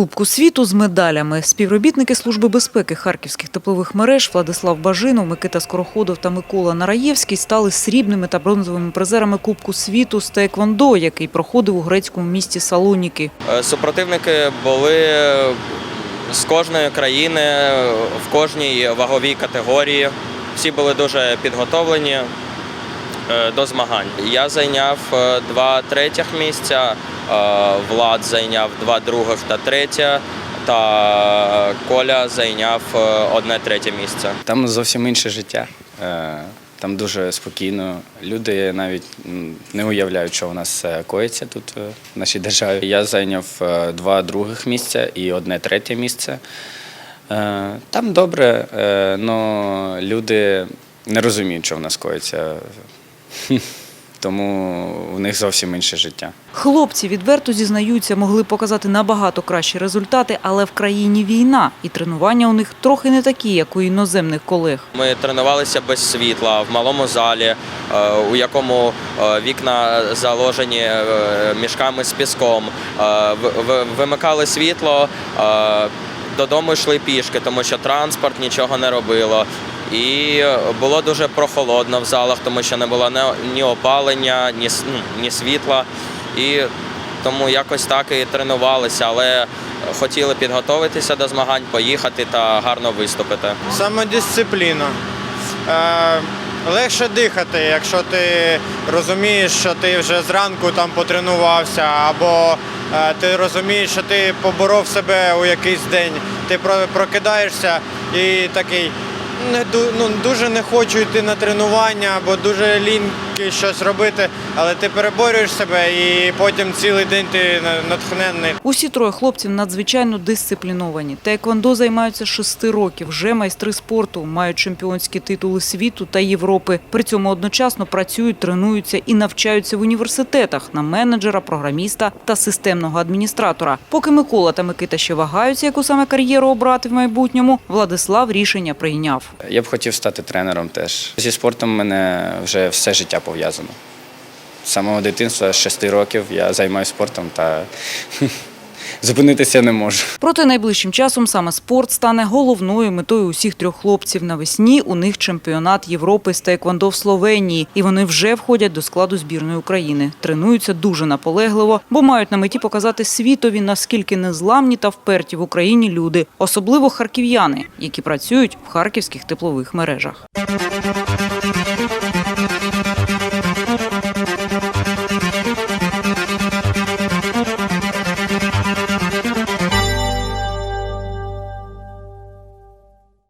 Кубку світу з медалями. Співробітники Служби безпеки харківських теплових мереж Владислав Бажинов, Микита Скороходов та Микола Нараєвський стали срібними та бронзовими призерами Кубку світу з Тейквондо, який проходив у грецькому місті Салоніки. Е, Супротивники були з кожної країни, в кожній ваговій категорії. Всі були дуже підготовлені до змагань. Я зайняв е, два третіх місця, е, Влад зайняв два других та третє, та Коля зайняв е, одне третє місце. Там зовсім інше життя. Е, Там дуже спокійно. Люди навіть не уявляють, що у нас е, коїться тут е, в нашій державі. Я зайняв е, два других місця і одне третє місце. Е, Там добре, але люди не розуміють, що в нас коїться. Тому в них зовсім інше життя. Хлопці відверто зізнаються, могли показати набагато кращі результати, але в країні війна, і тренування у них трохи не такі, як у іноземних колег. Ми тренувалися без світла в малому залі, е, у якому е, вікна заложені е, мішками з піском. Вимикали світло, додому йшли пішки, тому що транспорт нічого не робило. І було дуже прохолодно в залах, тому що не було ні- опалення, ні, ну, ні світла. І тому якось так і тренувалися, але хотіли підготуватися до змагань, поїхати та гарно виступити. Самодисципліна. Е, легше дихати, якщо ти розумієш, що ти вже зранку там потренувався, або е, ти розумієш, що ти поборов себе у якийсь день. Ти прокидаєшся і такий. Не ну, дуже не хочу йти на тренування, або дуже ліньки щось робити, але ти переборюєш себе і потім цілий день ти на- натхненний. Усі троє хлопців надзвичайно дисципліновані. Тейквондо займаються шести років. Вже майстри спорту, мають чемпіонські титули світу та Європи. При цьому одночасно працюють, тренуються і навчаються в університетах на менеджера, програміста та системного адміністратора. Поки Микола та Микита ще вагаються, яку саме кар'єру обрати в майбутньому, Владислав рішення прийняв. Я б хотів стати тренером теж. Зі спортом мене вже все життя пов'язано. З самого дитинства, з 6 років, я займаюся спортом та зупинитися не можу. Проте найближчим часом саме спорт стане головною метою усіх трьох хлопців. Навесні у них чемпіонат Європи з тейквондо в Словенії, і вони вже входять до складу збірної України. Тренуються дуже наполегливо, бо мають на меті показати світові, наскільки незламні та вперті в Україні люди, особливо харків'яни, які працюють в харківських теплових мережах.